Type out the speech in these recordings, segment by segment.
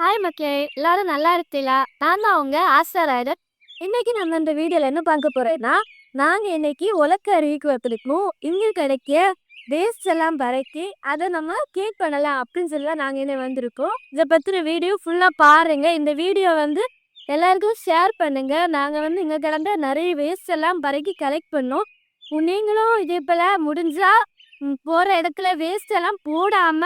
Hi மக்களே எல்லாரும் நல்லா இருக்கீங்களா? நான் தான் உங்க ஆஸ்தா ராய்டர். இன்னைக்கு நம்ம இந்த வீடியோல என்ன பார்க்க போறோம்னா நாங்க இன்னைக்கு உலக்க அருவிக்கு வந்திருக்கோம். இங்க கிடைக்க வேஸ்ட் எல்லாம் பறக்கி அதை நம்ம கேக் பண்ணலாம் அப்படின்னு சொல்லி தான் நாங்க என்ன வந்திருக்கோம். இதை பத்தின வீடியோ ஃபுல்லா பாருங்க. இந்த வீடியோ வந்து எல்லாருக்கும் ஷேர் பண்ணுங்க. நாங்க வந்து இங்க கிடந்த நிறைய வேஸ்ட் எல்லாம் பறக்கி கலெக்ட் பண்ணோம். நீங்களும் இதே போல முடிஞ்சா போகிற இடத்துல வேஸ்ட் எல்லாம் போடாம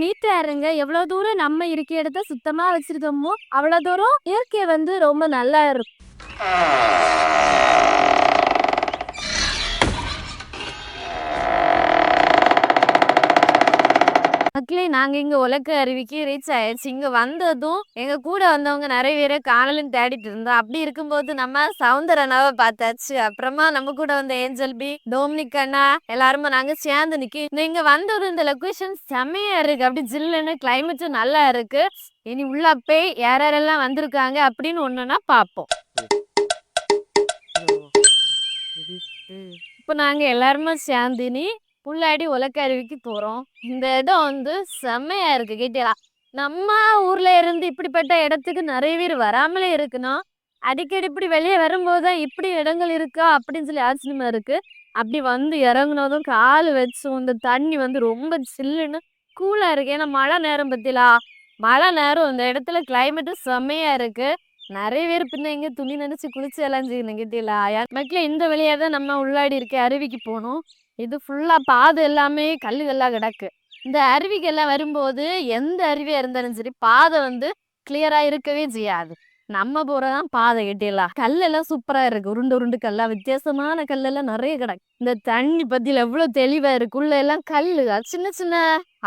நீட்டாக இருங்க எவ்வளோ தூரம் நம்ம இருக்க இடத்த சுத்தமாக வச்சிருக்கோமோ அவ்வளோ தூரம் இயற்கை வந்து ரொம்ப நல்லா இருக்கும். மக்களே நாங்க இங்க உலக்க அருவிக்கு ரீச் ஆயிடுச்சு இங்க வந்ததும் எங்க கூட வந்தவங்க நிறைய பேரை காணலும் தேடிட்டு இருந்தோம். அப்படி இருக்கும்போது நம்ம சவுந்தரனாவை பார்த்தாச்சு. அப்புறமா நம்ம கூட வந்த ஏஞ்சல் பி டோமினிக் அண்ணா எல்லாருமே நாங்க சேர்ந்து நிக்கி இந்த இங்க வந்ததும் இந்த லொகேஷன் செமையா இருக்கு. அப்படி ஜில்லுன்னு கிளைமேட்டும் நல்லா இருக்கு. இனி உள்ள போய் யார் யாரெல்லாம் வந்திருக்காங்க அப்படின்னு ஒண்ணுன்னா பார்ப்போம் இப்போ நாங்க எல்லாருமே சேர்ந்து புல்லாடி புள்ளாடி உலக்க அருவிக்கு இந்த இடம் வந்து செம்மையா இருக்கு. கேட்டீங்களா நம்ம ஊர்ல இருந்து இப்படிப்பட்ட இடத்துக்கு நிறைய பேர் வராமலே இருக்குன்னா அடிக்கடி இப்படி வெளியே வரும்போது தான் இப்படி இடங்கள் இருக்கா? அப்படின்னு சொல்லி ஆச்சரியமா இருக்கு. அப்படி வந்து இறங்குனதும் கால் வச்சு இந்த தண்ணி வந்து ரொம்ப சில்லுன்னு கூலா இருக்கு. ஏன்னா மழை நேரம் பத்திலா? மழை நேரம் இந்த இடத்துல கிளைமேட்டும் செம்மையா இருக்கு. நிறைய பேர் பின்ன எங்க துணி நினைச்சு குளிச்சு எல்லாம் செய்யணும். கேட்டீங்களா மக்களே இந்த வழியா தான் நம்ம உள்ளாடி இருக்க அருவிக்கு போகணும் இது ஃபுல்லா பாதை எல்லாமே கல்லுகள்லாம் கிடக்கு. இந்த அருவிக்கெல்லாம் வரும்போது எந்த அருவியா இருந்தாலும் சரி பாதை வந்து கிளியரா இருக்கவே செய்யாது. நம்ம போறதான் பாதை கட்டிடலாம் கல்லெல்லாம் சூப்பரா இருக்கு. உருண்டு உருண்டு கல்லா வித்தியாசமான கல்லெல்லாம் நிறைய கிடக்கு. இந்த தண்ணி பத்தியில எவ்வளவு தெளிவா இருக்கு. உள்ள எல்லாம் கல்லு சின்ன சின்ன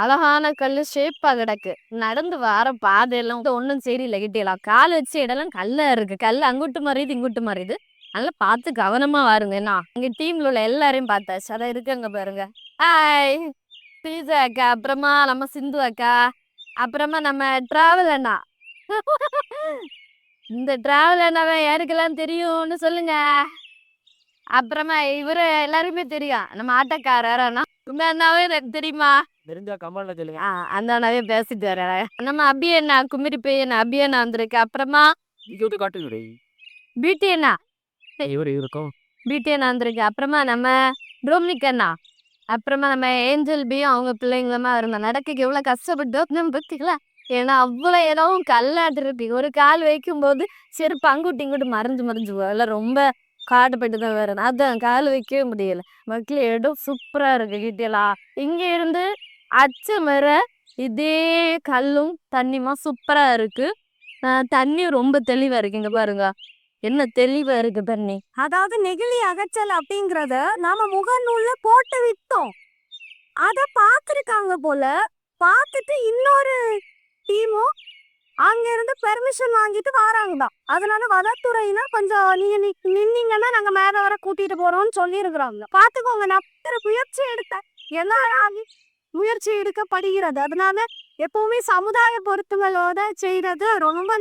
அழகான கல்லு ஷேப்பா கிடக்கு. நடந்து வர பாதையெல்லாம் ஒன்றும் சரியில்லை கிட்டியலாம் கால் வச்ச இடம்லாம் கல்லா இருக்கு. கல் அங்குட்டு மறையுது இங்குட்டு மறையுது. நல்லா பார்த்து கவனமா வாருங்க. என்ன எங்க டீம்ல உள்ள எல்லாரையும் பார்த்தாச்சு. அதான் இருக்குங்க பாருங்க. ஹாய் பீஸா அக்கா அப்புறமா நம்ம சிந்து அக்கா அப்புறமா நம்ம டிராவல் அண்ணா. இந்த டிராவல் அண்ணாவை யாருக்கெல்லாம் தெரியும்னு சொல்லுங்க. அப்புறமா இவரு எல்லாருமே தெரியும். நம்ம ஆட்டோக்காரர் அண்ணா. இந்த அண்ணாவே எனக்கு தெரியுமா? தெரிஞ்சா கமெண்ட்ல சொல்லுங்க. ஆ, அந்த அண்ணாவே பேசிட்டு வர நம்ம அபி அண்ணா குமிரி பை அண்ணா அபி அண்ணா வந்திருக்கு. அப்புறமா பியூட்டி அண்ணா. இவரு இருக்கும் அண்ணா வந்திருக்கு அப்புறமா நம்ம டோமினிக் அண்ணா. அப்புறமா நம்ம ஏஞ்சல் பியும் அவங்க பிள்ளைங்களுமா இருந்தோம் நடக்க எவ்வளவு கஷ்டப்பட்டோம் நம்ம பத்திங்களா ஏன்னா அவ்வளோ இடம் கல்லாட்டு இருக்கு ஒரு கால் வைக்கும்போது செருப்பு அங்குட்டு இங்குட்டு மறைஞ்சு மறைஞ்சு. எல்லாம் ரொம்ப காட்டுப்பட்டு தான் வரணும் அதான் கால் வைக்கவே முடியல. மக்கள் இடம் சூப்பரா இருக்கு கிட்டலாம் இங்க இருந்து அச்ச மர இதே கல்லும் தண்ணிமா சூப்பரா இருக்கு. ஆஹ் தண்ணி ரொம்ப தெளிவா இருக்கு. இங்க பாருங்க. என்ன தெளிவா இருக்கு தண்ணி? அதாவது நெகிழி அகற்றல் அப்படிங்கறத நாம முகநூல்ல போட்டு விட்டோம். அத பாத்துருக்காங்க போல பார்த்துட்டு இன்னொரு டீமும் அங்க இருந்து பெர்மிஷன் வாங்கிட்டு வராங்கதான். அதனால வனத்துறையினா கொஞ்சம் நீங்க நி- நின்னீங்கன்னா நாங்க மேல வர கூட்டிட்டு போறோம்னு சொல்லி இருக்கிறாங்க பாத்துக்கோங்க நான் முயற்சி எடுத்தேன். என்ன ஆகி முயற்சி எடுக்கப்படுகிறது. அதனால எப்பவுமே சமுதாய பொருத்துங்களோட செய்யறது ரொம்ப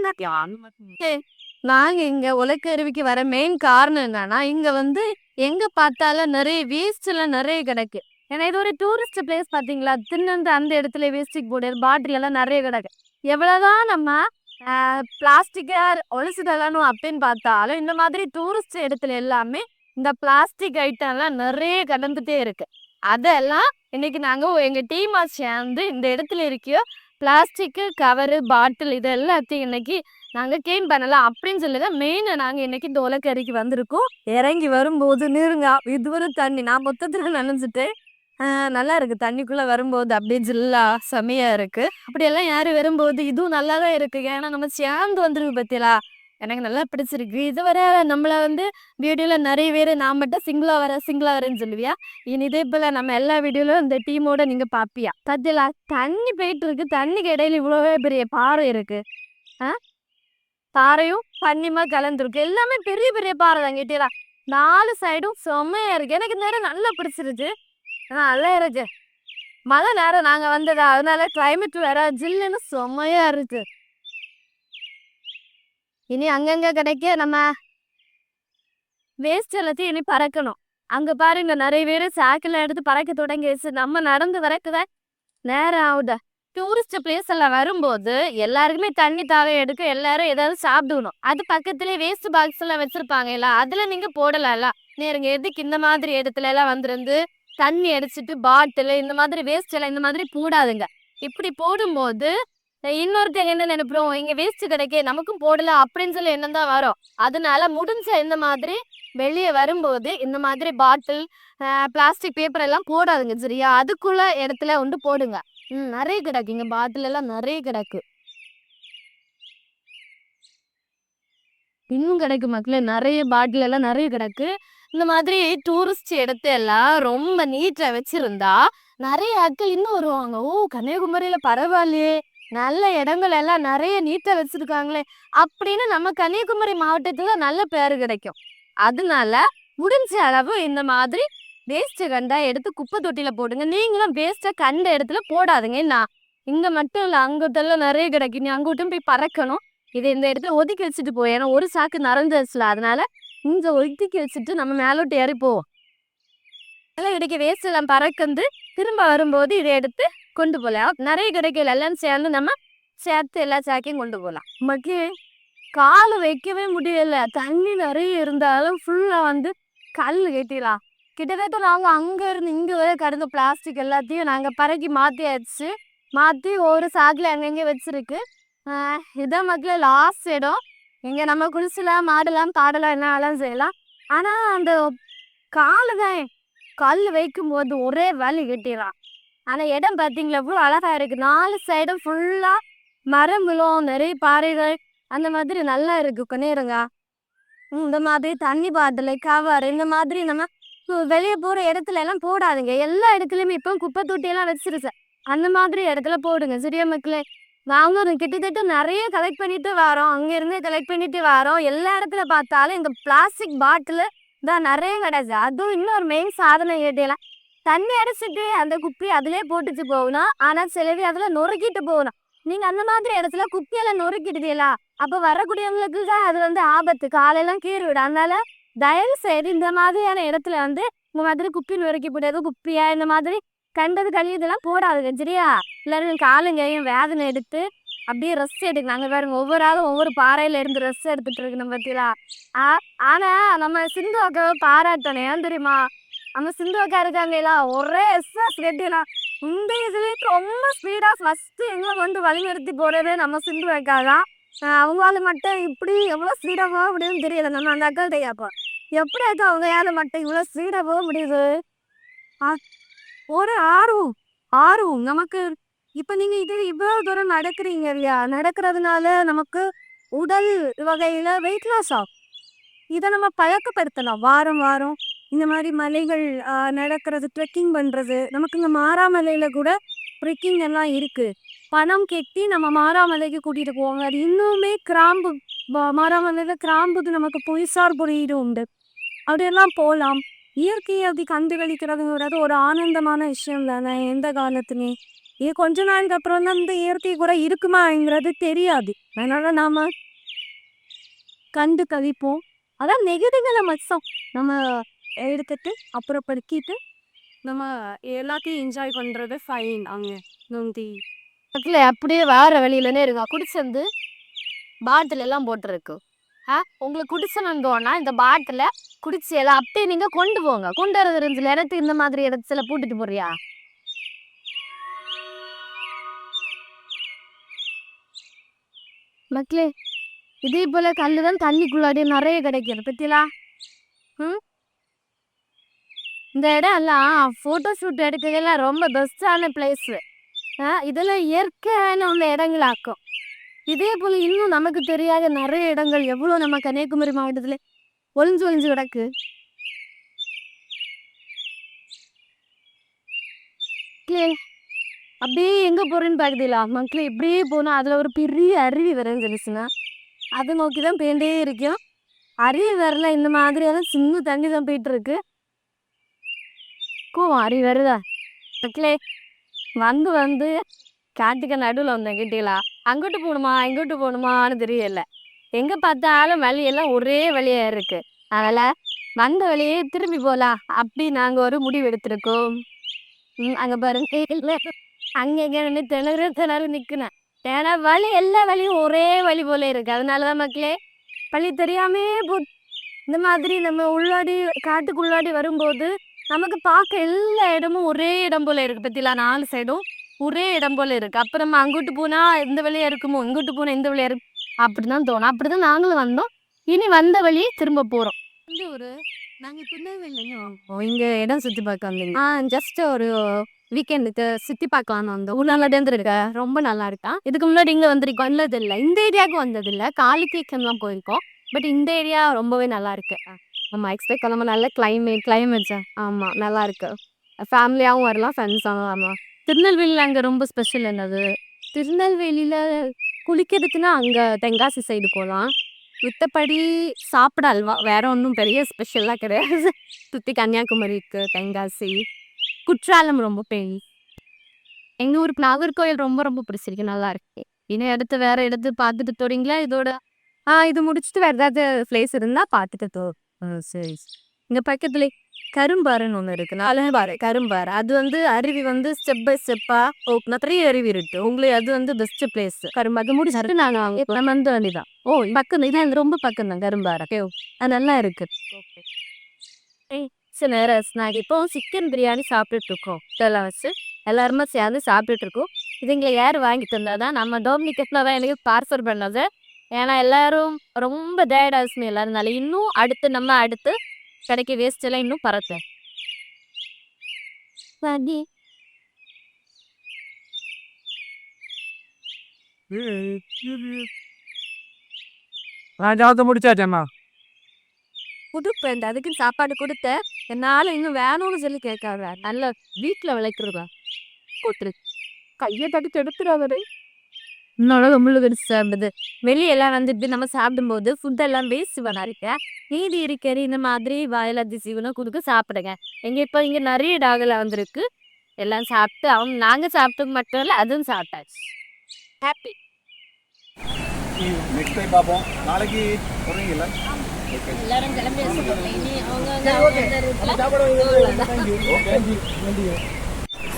நாங்கள் நாங்க இங்க வர மெயின் காரணம் என்னன்னா இங்க வந்து எங்க பார்த்தாலும் நிறைய வேஸ்ட் எல்லாம் நிறைய கிடக்கு. ஏன்னா இது ஒரு டூரிஸ்ட் பிளேஸ் பாத்தீங்களா தின்னு அந்த இடத்துல வேஸ்டிக் போர்டு பாட்டில் எல்லாம் நிறைய கிடக்கு. எவ்வளவுதான் நம்ம பிளாஸ்டிக்கை ஒழிச்சு அப்படின்னு பார்த்தாலும் இந்த மாதிரி டூரிஸ்ட் இடத்துல எல்லாமே இந்த பிளாஸ்டிக் ஐட்டம் எல்லாம் நிறைய கடந்துட்டே இருக்கு. அதெல்லாம் இன்னைக்கு நாங்க எங்க டீமா சேர்ந்து இந்த இடத்துல இருக்கியோ பிளாஸ்டிக்கு கவரு பாட்டில் இது எல்லாத்தையும் இன்னைக்கு நாங்கள் கேம் பண்ணலாம் அப்படின்னு சொல்லி தான் மெயினாக நாங்கள் இன்னைக்கு தோலக்கறிக்கு வந்திருக்கோம். இறங்கி வரும்போது நீருங்க இதுவரை தண்ணி. நான் மொத்தத்தில் நனைஞ்சிட்டு நல்லா இருக்குது தண்ணிக்குள்ளே வரும்போது அப்படியே ஜில்லா செமையாக இருக்குது அப்படியெல்லாம் யார் வரும்போது இதுவும் நல்லா தான் இருக்குது ஏன்னா நம்ம சேர்ந்து வந்துருக்கு பார்த்தீங்களா எனக்கு நல்லா பிடிச்சிருக்கு. இதுவரை நம்மளை வந்து வீடியோவில் நிறைய பேர் நான் மட்டும் சிங்கிளாக வர சிங்கிளாக வரேன்னு சொல்லுவியா? இனி இதே போல் நம்ம எல்லா வீடியோலையும் இந்த டீமோட நீங்கள் பார்ப்பியா பத்தியலா தண்ணி போயிட்டு இருக்கு தண்ணிக்கு இடையில இவ்வளோவே பெரிய பாறை இருக்கு. ஆ? பாறையும் தண்ணியுமா கலந்துருக்கு. எல்லாமே பெரிய பெரிய பாறை தான் கேட்டீங்களா நாலு சைடும் செம்மையா இருக்கு. எனக்கு இந்த இடம் நல்லா பிடிச்சிருக்கு நல்லா இருக்கு. மழை நேரம் நாங்கள் வந்ததா? அதனால கிளைமேட் வேற ஜில்லுன்னு செம்மையா இருக்குது இனி அங்கங்க கிடைக்க நம்ம வேஸ்ட் எல்லாத்தையும் இனி பறக்கணும். அங்க பாருங்க நிறைய பேர் சாக்கில் எடுத்து பறக்க தொடங்கிடுச்சு நம்ம நடந்து வரக்குத நேரம் ஆகுதா. டூரிஸ்ட் பிளேஸ் எல்லாம் வரும்போது எல்லாருக்குமே தண்ணி தாவை எடுக்க எல்லாரும் ஏதாவது சாப்பிடணும். அது பக்கத்துலேயே வேஸ்ட் பாக்ஸ் எல்லாம் வச்சிருப்பாங்க இல்ல அதுல நீங்க போடலாம்ல. நேருங்க எதுக்கு இந்த மாதிரி இடத்துல எல்லாம் வந்துருந்து தண்ணி அடிச்சிட்டு பாட்டில் இந்த மாதிரி வேஸ்ட் எல்லாம் இந்த மாதிரி போடாதுங்க. இப்படி போடும்போது இன்னொருத்தங்க என்ன நினைப்போம்? இங்க வேஸ்ட் கிடைக்கே நமக்கும் போடலாம் அப்படின்னு சொல்லி எண்ணம் தான் வரும். அதனால முடிஞ்ச இந்த மாதிரி வெளியே வரும்போது இந்த மாதிரி பாட்டில் பிளாஸ்டிக் பேப்பர் எல்லாம் போடாதுங்க சரியா? அதுக்குள்ள இடத்துல வந்து போடுங்க. ம் நிறைய கிடக்கு. இங்க பாட்டில் எல்லாம் நிறைய கிடக்கு. இன்னும் கிடைக்கு மக்களே நிறைய பாட்டில் எல்லாம் நிறைய கிடக்கு. இந்த மாதிரி டூரிஸ்ட் இடத்த எல்லாம் ரொம்ப நீட்டா வச்சிருந்தா நிறைய ஆட்கள் இன்னும் வருவாங்க. ஓ கன்னியாகுமரியில பரவாயில்லையே. நல்ல இடங்கள் எல்லாம் நிறைய நீட்டா வச்சிருக்காங்களே அப்படின்னு நம்ம கன்னியாகுமரி மாவட்டத்துல நல்ல பேர் கிடைக்கும். அதனால முடிஞ்ச அளவு இந்த மாதிரி வேஸ்ட்டை கண்டா எடுத்து குப்பை தொட்டியில போடுங்க. நீங்களும் வேஸ்ட்டை கண்ட இடத்துல போடாதுங்க. என்ன இங்க மட்டும் இல்லை அங்கத்தெல்லாம் நிறைய கிடைக்கும். நீ அங்கிட்டும் போய் பறக்கணும். இதை இந்த இடத்துல ஒதுக்கி வச்சுட்டு போய் ஏன்னா ஒரு சாக்கு நிறைஞ்சிருச்சுல அதனால இங்க ஒதுக்கி வச்சுட்டு நம்ம மேலோட்டு ஏறி போவோம். அதெல்லாம் கிடைக்க வேஸ்ட் எல்லாம் பறக்கந்து திரும்ப வரும்போது இதை எடுத்து கொண்டு போகலாம் நிறைய கிடைக்கல எல்லாம் சேர்ந்து நம்ம சேர்த்து எல்லா சாக்கையும் கொண்டு போகலாம் மக்கே கால் வைக்கவே முடியல. தண்ணி நிறைய இருந்தாலும் ஃபுல்லா வந்து கல் கட்டிடலாம். கிட்டத்தட்ட நாங்க அங்கே இருந்து இங்கே வரை கடந்த பிளாஸ்டிக் எல்லாத்தையும் நாங்கள் பறக்கி மாற்றியாச்சு மாற்றி ஒரு சாக்கில் அங்கங்கே வச்சுருக்கு? இதான் மக்களே லாஸ்ட் இடம். இங்கே நம்ம குளிச்சலாம் மாடலாம் பாடலாம் என்ன வேணாலும் செய்யலாம். ஆனால் அந்த காலு தான் கல் வைக்கும் போது ஒரே வலி கட்டிடலாம். ஆனா இடம் பார்த்தீங்களா எவ்வளவு அழகா இருக்கு. நாலு சைடும் ஃபுல்லா மரங்களும் நிறைய பாறைகள். அந்த மாதிரி நல்லா இருக்கு. கொனேருங்க இந்த மாதிரி தண்ணி பாட்டில் கவர் இந்த மாதிரி நம்ம வெளியே போற இடத்துல எல்லாம் போடாதுங்க. எல்லா இடத்துலயுமே இப்போ குப்பை தொட்டி எல்லாம் வச்சிருச்சு. அந்த மாதிரி இடத்துல போடுங்க. சரியா மக்களே நாங்களும் கிட்டத்தட்ட நிறைய கலெக்ட் பண்ணிட்டு வரோம். அங்க இருந்து கலெக்ட் பண்ணிட்டு வரோம். எல்லா இடத்துல பார்த்தாலும் இந்த பிளாஸ்டிக் பாட்டில் தான் நிறைய கிடையாது. அதுவும் இன்னொரு மெயின் சாதனை கேட்டீங்களா தண்ணி அடைச்சிட்டு அந்த குப்பி அதிலே போட்டுட்டு போகணும். ஆனா சிலவி அதுல நொறுக்கிட்டு போகணும். நீங்க அந்த மாதிரி இடத்துல குப்பியெல்லாம் நொறுக்கிட்டீங்களா அப்ப வரக்கூடியவங்களுக்கு தான் அது வந்து ஆபத்து. காலையெல்லாம் கீறி விடும். அதனால தயவு செய்து இந்த மாதிரியான இடத்துல வந்து இந்த மாதிரி குப்பி நொறுக்கி போடாது குப்பியா இந்த மாதிரி கண்டது கழியதெல்லாம் போடாதுங்க சரியா? எல்லாரும் காலுங்கையும் வேதனை எடுத்து அப்படியே ரெஸ்ட் எடுக்கு நாங்க பாருங்க. ஒவ்வொரு ஆளும் ஒவ்வொரு பாறையில இருந்து ரெஸ்ட் எடுத்துட்டு இருக்கணும் பார்த்தீங்களா ஆ ஆனா நம்ம சிந்து அக்காவை பாராட்டணும். ஏன் தெரியுமா? நம்ம சிந்து அக்கா இருக்காங்களா ஒரே எஸ்எஸ் கட்டிலாம் இந்த இதுலேயும் ரொம்ப ஸ்பீடாக ஃபஸ்ட்டு எங்களை வந்து வழிநிறுத்தி போகிறதே நம்ம சிந்து அக்கா தான் அவங்களால மட்டும் இப்படி எவ்வளோ ஸ்பீடாக போக முடியும்னு தெரியல. நம்ம அந்த அக்காள்கிட்ட கேட்போம் எப்படி அக்கா அவங்க யாரு மட்டும் இவ்வளோ ஸ்பீடாக போக முடியுது? ஆ- ஒரு ஆர்வம் ஆர்வம் நமக்கு. இப்போ நீங்கள் இது இவ்வளோ தூரம் நடக்கிறீங்க இல்லையா? நடக்கிறதுனால நமக்கு உடல் வகையில் வெயிட் லாஸ் ஆகும். இதை நம்ம பழக்கப்படுத்தலாம். வாரம் வாரம் இந்த மாதிரி மலைகள் நடக்கிறது ட்ரெக்கிங் பண்ணுறது நமக்கு இந்த மாறாமலையில் கூட ட்ரெக்கிங் எல்லாம் இருக்குது பணம் கெட்டி நம்ம மாறாமலைக்கு கூட்டிகிட்டு போவாங்க. அது இன்னுமே கிராம்பு மாறாமலையில் கிராம்புக்கு நமக்கு புயசார் குறியீடு உண்டு. அப்படியெல்லாம் போகலாம் இயற்கையை அப்படி கண்டுகளிக்கிறதுங்கிறது ஒரு ஆனந்தமான விஷயம் தானே எந்த காலத்துலயும். இது கொஞ்ச நாளுக்கு அப்புறம் தான் இந்த இயற்கை கூட இருக்குமாங்கிறது தெரியாது. அதனால நாம் கண்டு கழிப்போம் அதான் நெகிழிகளை மட்டும். நம்ம எடுத்துட்டு அப்புறப்படுத்திட்டு நம்ம எல்லாத்தையும் என்ஜாய் பண்ணுறது ஃபைன் அங்கே நொந்தி. பக்கத்தில் அப்படியே வேற வழியிலனே இருக்கா குடிச்சிருந்து பாட்டில் எல்லாம் போட்டிருக்கு. ஆ உங்களுக்கு குடிச்சணும்னு இந்த பாட்டில் குடிச்சு எல்லாம் அப்படியே நீங்கள் கொண்டு போங்க. கொண்டு வரது இருந்துச்சு இடத்துக்கு இந்த மாதிரி இடத்துல பூட்டிட்டு போறியா? மக்களே இதே போல கல்லு தான் தண்ணிக்குள்ளாடியே நிறைய கிடைக்கிறது பத்திலா? ம்? இந்த இடம் எல்லாம் ஃபோட்டோ ஷூட் எடுக்கிறதுலாம் ரொம்ப பெஸ்டான பிளேஸு ஆ, இதெல்லாம் இயற்கையான உள்ள இடங்களாக்கும். இதே போல் இன்னும் நமக்கு தெரியாத நிறைய இடங்கள் எவ்வளோ நம்ம கன்னியாகுமரி மாவட்டத்தில் ஒளிஞ்சு ஒளிஞ்சு கிடக்கு. மக்களே, அப்படியே எங்கே போகிறேன்னு பார்க்குதுல மக்களே இப்படியே போனால் அதில் ஒரு பெரிய அருவி வரும்னு சொல்லிச்சுன்னா அதை நோக்கி தான் போயிட்டே இருக்கும். அருவி வரல இந்த மாதிரியான சின்ன தண்ணி தான் போயிட்டுருக்கு இருக்கு மாறி வருதா? மக்களே வந்து வந்து காட்டுக்கு நடுவில் வந்தேன் கிட்டீங்களா அங்கிட்டு போகணுமா இங்கிட்டு போகணுமான்னு தெரியல. எங்கே பார்த்தாலும் வழியெல்லாம் ஒரே வழியாக இருக்குது அதனால் வந்த வழியே திரும்பி போகலாம் அப்படி நாங்கள் ஒரு முடிவு எடுத்திருக்கோம். ம், பாருங்க அங்கே எங்கே நின்று திணறு திணறு நிற்கினேன் ஏன்னா வழி எல்லா வழியும் ஒரே வழி போல இருக்கு. அதனாலதான் மக்களே வழி தெரியாமே போ இந்த மாதிரி நம்ம உள்ளாடி காட்டுக்குள்ளாடி வரும்போது நமக்கு பார்க்க எல்லா இடமும் ஒரே இடம் போல இருக்கு பத்திலா நாலு சைடும் ஒரே இடம் போல இருக்கு. அப்ப நம்ம அங்கிட்டு போனா இந்த வழியா இருக்குமோ? இங்கிட்டு போனா இந்த வழியா இருக்கு? அப்படிதான் தோணும். அப்படிதான் நாங்களும் வந்தோம். இனி வந்த வழியே திரும்ப போறோம். இந்த ஒரு நாங்க திருநெல்வேலிங்க இங்க இடம் சுத்தி பார்க்க வந்தீங்க. ஆ ஜஸ்ட் ஒரு வீக்கெண்டுக்கு சுத்தி பார்க்கலாம்னு வந்தோம். நல்லா இருந்திருக்க ரொம்ப நல்லா இருக்கா? இதுக்கு முன்னாடி இங்க வந்திருக்கோம். வந்தது இல்ல இந்த ஏரியாவுக்கு வந்தது இல்ல காலித்தீக்கம் தான் போயிருக்கோம். பட் இந்த ஏரியா ரொம்பவே நல்லா இருக்கு. நம்ம எக்ஸ்பெக்ட் பண்ண நல்ல கிளைமேட் கிளைமேட்ஸா ஆமாம் நல்லா இருக்கு. வரலாம் ஃப்ரெண்ட்ஸாகவும் வரலாம். திருநெல்வேலியில் அங்கே ரொம்ப ஸ்பெஷல் என்னது? திருநெல்வேலியில் குளிக்கிறதுக்குன்னா அங்கே தென்காசி சைடு போகலாம் மித்தபடி சாப்பிட அல்வா வேற ஒன்றும் பெரிய ஸ்பெஷலாக கிடையாது. சுற்றி கன்னியாகுமரி இருக்குது தென்காசி. குற்றாலம் ரொம்ப பெரிய எங்கள் ஊருக்கு நாகர்கோயில் ரொம்ப ரொம்ப பிடிச்சிருக்கு நல்லா இருக்கு. இன்னும் இடத்து வேற இடத்து பார்த்துட்டு தோறீங்களா இதோட ஆ இது முடிச்சுட்டு வேறு ஏதாவது பிளேஸ் இருந்தால் பார்த்துட்டு தோ சரி இங்க பக்கத்துல கரும்பாறைன்னு ஒன்று இருக்கு. அலபாறை கரும்பாறை. அது வந்து அருவி வந்து ஸ்டெப் பை ஸ்டெப்பா நிறைய அருவி இருக்கு. உங்களுக்கு அது வந்து பெஸ்ட் பிளேஸ் கரும்பு அது முடிச்சுட்டு நான் நம்ம வந்து வேண்டிதான் ஓ பக்கம் இதான் ரொம்ப பக்கம் தான் கரும்பாறை. அது நல்லா இருக்கு. சில நேரம் ஸ்நாக் இப்போ சிக்கன் பிரியாணி சாப்பிட்டுட்டு இருக்கோம். இதெல்லாம் வச்சு எல்லாருமே சேர்ந்து சாப்பிட்டுட்டு இருக்கோம். இது எங்களை யார் வாங்கி தந்தாதான் நம்ம டோமினிகஸ்ல தான் எனக்கு பார்சல் பண்ணது ஏன்னா எல்லாரும் ரொம்ப டயர்ட் ஆச்சுமே எல்லாருனால. இன்னும் அடுத்து நம்ம அடுத்து கிடைக்க வேஸ்ட் எல்லாம் இன்னும் பரத்த சரி நான் முடிச்சாச்சேம்மா? புது ஃப்ரெண்ட் அதுக்கு சாப்பாடு கொடுத்த என்னால இன்னும் வேணும்னு சொல்லி கேட்காத. நல்ல வீட்டுல விளைக்கிறதா கொடுத்துரு. கையை தடுத்து எடுத்துடாதே இன்னொரு நம்மளுக்கு சாப்பிடுது. வெளியெல்லாம் வந்துட்டு நம்ம சாப்பிடும்போது ஃபுட் எல்லாம் வேஸ்ட் பண்ணாருக்க மீதி இருக்கிற இந்த மாதிரி வாயில திசிவனும் கொடுக்க சாப்பிடுங்க. எங்க இப்போ இங்க நிறைய டாகெல்லாம் வந்திருக்கு. எல்லாம் சாப்பிட்டு அவங்க நாங்க சாப்பிட்டது மட்டும் இல்லை அதுவும் சாப்பிட்டாச்சு. ஹாப்பி நெக்ஸ்ட் டைம் பார்ப்போம். நாளைக்கு வருவீங்கல்ல எல்லாரும் கிளம்பி இனி அவங்க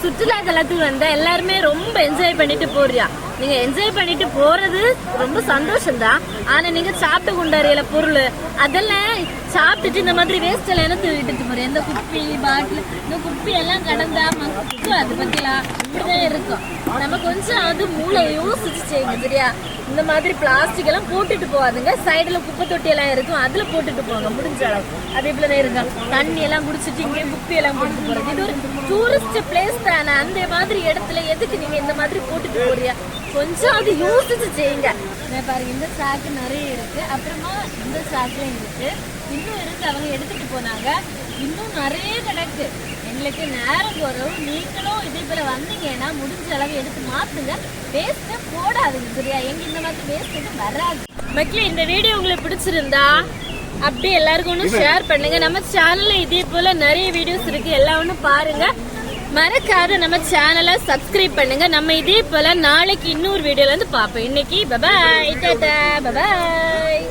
சுற்றுலா தலத்துக்கு வந்தா எல்லாருமே ரொம்ப என்ஜாய் பண்ணிட்டு போறியா? நீங்க என்ஜாய் பண்ணிட்டு போறது ரொம்ப சந்தோஷம் தான் ஆனா நீங்க சாப்பிட்டு கொண்டாடுற பொருள் அதெல்லாம் சாப்பிட்டுட்டு இந்த மாதிரி வேஸ்ட் எல்லாம் என்ன தூக்கிட்டு போற இந்த குப்பி பாட்டில் இந்த குப்பி எல்லாம் கடந்தா மக்கு அது பத்திலாம் இப்படிதான் இருக்கும். நம்ம கொஞ்சம் அது மூளை யோசிச்சு செய்யுங்க சரியா இந்த மாதிரி பிளாஸ்டிக் எல்லாம் போட்டுட்டு போகாதுங்க. சைடுல குப்பை தொட்டி எல்லாம் இருக்கும். அதுல போட்டுட்டு போங்க. முடிஞ்ச அளவு அது இப்படிதான் இருக்கும். தண்ணி எல்லாம் குடிச்சிட்டு இங்கே குப்பி எல்லாம் போட்டு போறது. இது ஒரு டூரிஸ்ட் பிளேஸ் தானே. அந்த மாதிரி இடத்துல எதுக்கு நீங்க இந்த மாதிரி போட்டுட்டு போறியா? கொஞ்சம் அது யோசிச்சு செய்யுங்க. பாருங்க இந்த சாக்கு நிறைய இருக்கு. அப்புறமா இந்த சாக்குலயும் இருக்கு. இன்னும் இருக்கு அவங்க எடுத்துட்டு போனாங்க. இன்னும் நிறைய கிடக்கு. எங்களுக்கு நேரம் குறவு நீங்களும் இதே போல வந்தீங்கன்னா முடிஞ்ச அளவு எடுத்து மாத்துங்க. வேஸ்ட்டை போடாதுங்க சரியா? எங்க இந்த மாதிரி வேஸ்ட் எதுவும் வராது. மக்களே இந்த வீடியோ உங்களுக்கு பிடிச்சிருந்தா அப்படியே எல்லாருக்கும் ஒன்று ஷேர் பண்ணுங்க. நம்ம சேனல்ல இதே போல நிறைய வீடியோஸ் இருக்கு. எல்லாம் ஒன்றும் பாருங்க. மறக்காத நம்ம சேனலை சப்ஸ்கிரைப் பண்ணுங்க. நம்ம இதே போல நாளைக்கு இன்னொரு வீடியோல இருந்து பார்ப்போம். இன்னைக்கு பபாய் டாடா பபாய்